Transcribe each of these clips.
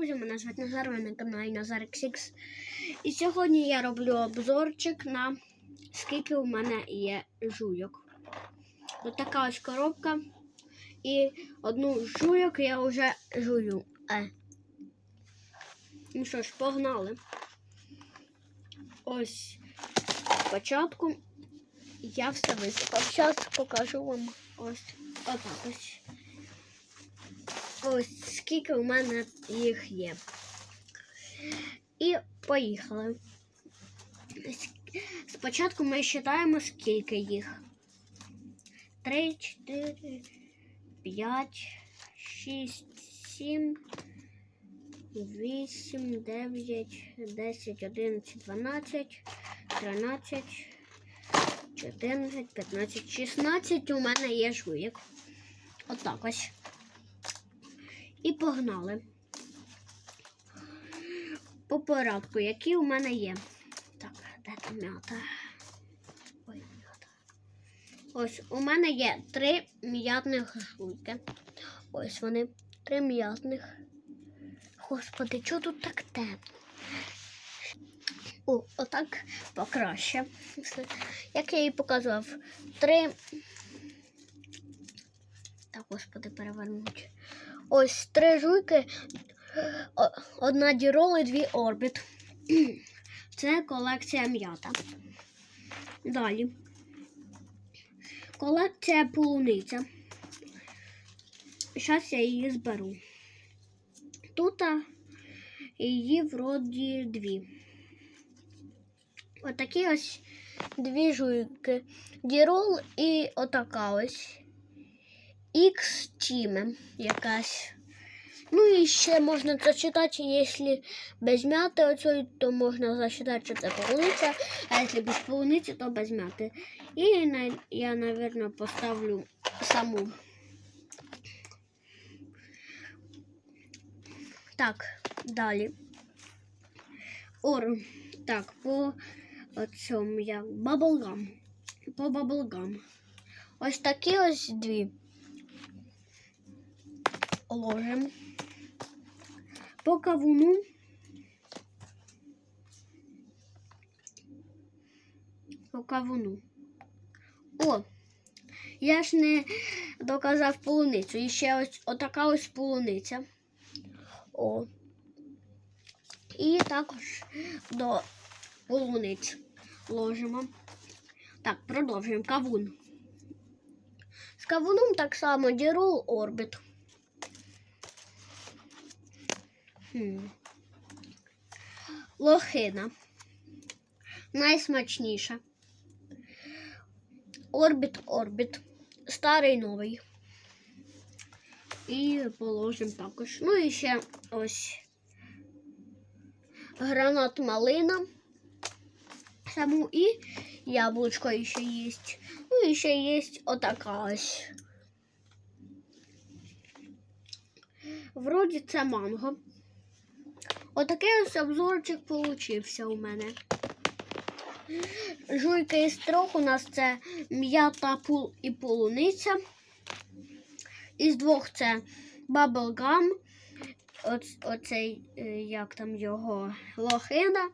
друзі, мене звати Назар, ви на каналі Назар XX. І сьогодні я роблю обзорчик на скільки у мене є жуйок. Ось така ось коробка. І одну жуйок я вже жую. Е. Ну що ж, погнали. Ось спочатку я все висипав. Зараз покажу вам ось отак ось. Ось скільки у мене їх є. І поїхали. Спочатку ми вважаємо, скільки їх. Три, чотири, п'ять, шість, сім, вісім, дев'ять, десять, одинадцять, дванадцять, тринадцять, чотирнадцять, п'ятнадцять, шістнадцять у мене є жуєк. Отак ось. І погнали. По порядку, які у мене є. Так, де там м'ята? Ой, м'ята. Ось, у мене є три м'ятних жуйки. Ось вони, три м'ятних. Господи, чого тут так темно? О, отак покраще. Як я їй показував, три. Так, господи, перевернуть. Ось три жуйки, одна дірол і дві орбіт. Це колекція м'ята. Далі. Колекція полуниця. Зараз я її зберу. Тут її вроді дві. Отакі ось дві жуйки. Дірол і отака ось. X Team якась. Ну і ще можна зачитати, якщо без м'яти оцої, то можна зачитати, що це полуниця, а якщо без полуниці, то без м'яти. І я, мабуть, поставлю саму. Так, далі. Ор. Так, по цьому як баблгам. По баблгам. Ось такі ось дві. Ложим. По кавуну. По кавуну. О, я ж не доказав полуницю. І ще ось отака ось полуниця. О. І також до полуниць ложимо. Так, продовжуємо кавун. З кавуном так само дірол орбіт. Хм. Лохина. Найсмачніша. Орбіт, орбіт. Старий новий. І положимо також. Ну і ще ось гранат малина. Саму і яблучко ще є. Ну і ще є отака ось. Вроді це манго. Отакий ось обзорчик получився у мене. Жуйка із трьох у нас це м'ята пул і полуниця. Із двох це баблгам. Оц, оцей, е, як там його, лохина.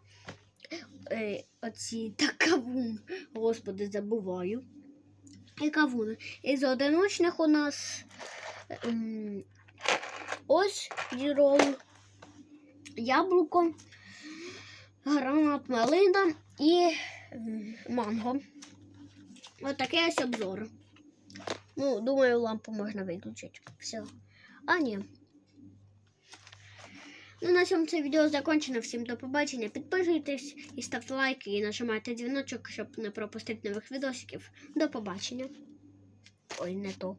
Е, Оці та кавун. Господи, забуваю. І кавун. Із одиночних у нас ем, ось дірол, яблуко, гранат малина і манго. Ось такий ось обзор. Ну, думаю, лампу можна виключити. Все. А, ні. Ну, на цьому це відео закончено. Всім до побачення. Підписуйтесь і ставте лайки і нажимайте дзвіночок, щоб не пропустити нових відосиків. До побачення. Ой, не то.